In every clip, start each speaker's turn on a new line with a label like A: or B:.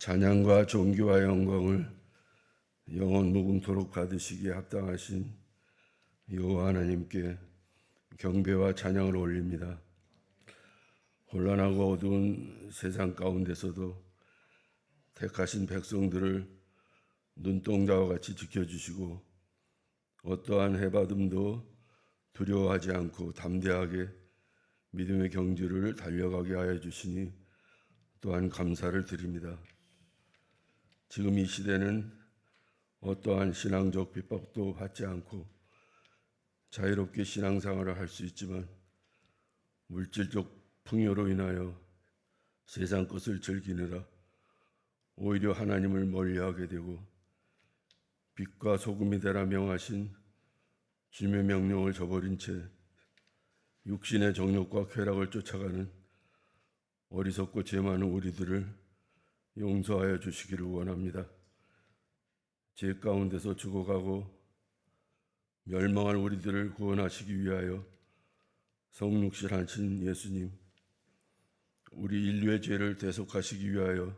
A: 찬양과 존귀와 영광을 영원 무궁토록 받으시기에 합당하신 여호와 하나님께 경배와 찬양을 올립니다. 혼란하고 어두운 세상 가운데서도 택하신 백성들을 눈동자와 같이 지켜주시고 어떠한 해받음도 두려워하지 않고 담대하게 믿음의 경주를 달려가게 하여 주시니 또한 감사를 드립니다. 지금 이 시대는 어떠한 신앙적 핍박도 받지 않고 자유롭게 신앙생활을 할 수 있지만 물질적 풍요로 인하여 세상 것을 즐기느라 오히려 하나님을 멀리하게 되고 빛과 소금이 되라 명하신 주님의 명령을 저버린 채 육신의 정욕과 쾌락을 쫓아가는 어리석고 죄 많은 우리들을 용서하여 주시기를 원합니다. 죄 가운데서 죽어가고 멸망할 우리들을 구원하시기 위하여 성육신 하신 예수님, 우리 인류의 죄를 대속하시기 위하여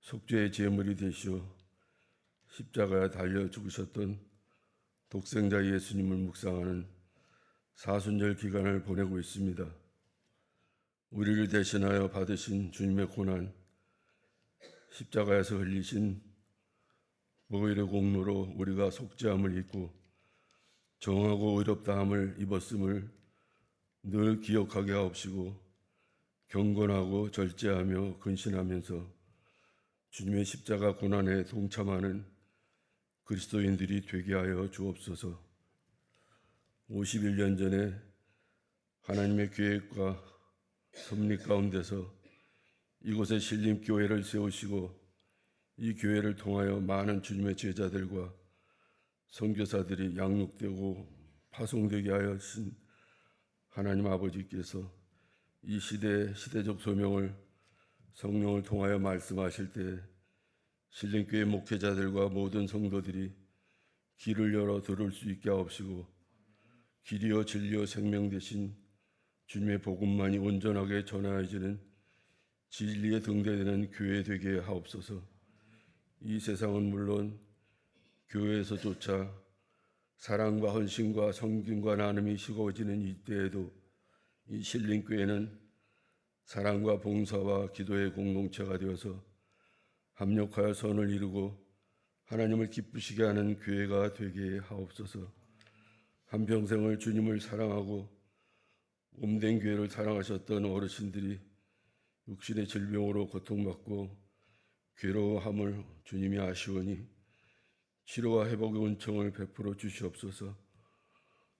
A: 속죄의 제물이 되시어 십자가에 달려 죽으셨던 독생자 예수님을 묵상하는 사순절 기간을 보내고 있습니다. 우리를 대신하여 받으신 주님의 고난, 십자가에서 흘리신 보혈의 공로로 우리가 속죄함을 입고 정하고 의롭다함을 입었음을 늘 기억하게 하옵시고 경건하고 절제하며 근신하면서 주님의 십자가 고난에 동참하는 그리스도인들이 되게 하여 주옵소서. 51년 전에 하나님의 계획과 섭리 가운데서 이곳에 신림 교회를 세우시고 이 교회를 통하여 많은 주님의 제자들과 선교사들이 양육되고 파송되게 하신 하나님 아버지께서 이 시대 시대적 소명을 성령을 통하여 말씀하실 때 신림교회 목회자들과 모든 성도들이 길을 열어 들을 수 있게 하옵시고 길이요 진리요 생명 되신 주님의 복음만이 온전하게 전하여지는 진리에 등대되는 교회 되게 하옵소서. 이 세상은 물론 교회에서조차 사랑과 헌신과 성김과 나눔이 식어지는 이때에도 이 신림교회는 사랑과 봉사와 기도의 공동체가 되어서 합력하여 선을 이루고 하나님을 기쁘시게 하는 교회가 되게 하옵소서. 한평생을 주님을 사랑하고 몸된 교회를 사랑하셨던 어르신들이 육신의 질병으로 고통받고 괴로워함을 주님이 아시오니 치료와 회복의 은총을 베풀어 주시옵소서.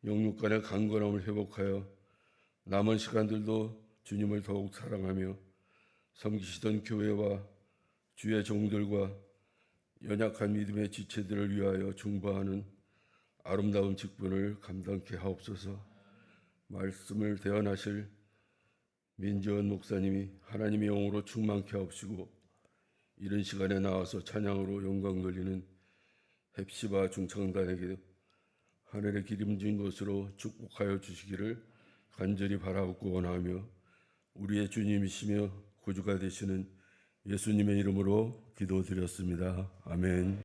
A: 영육간의 강건함을 회복하여 남은 시간들도 주님을 더욱 사랑하며 섬기시던 교회와 주의 종들과 연약한 믿음의 지체들을 위하여 중보하는 아름다운 직분을 감당케 하옵소서. 말씀을 대언하실 민지원 목사님이 하나님의 영으로 충만케 하옵시고 이런 시간에 나와서 찬양으로 영광 돌리는 헵시바 중창단에게 하늘의 기름진 것으로 축복하여 주시기를 간절히 바라옵고 원하며 우리의 주님이시며 구주가 되시는 예수님의 이름으로 기도드렸습니다. 아멘.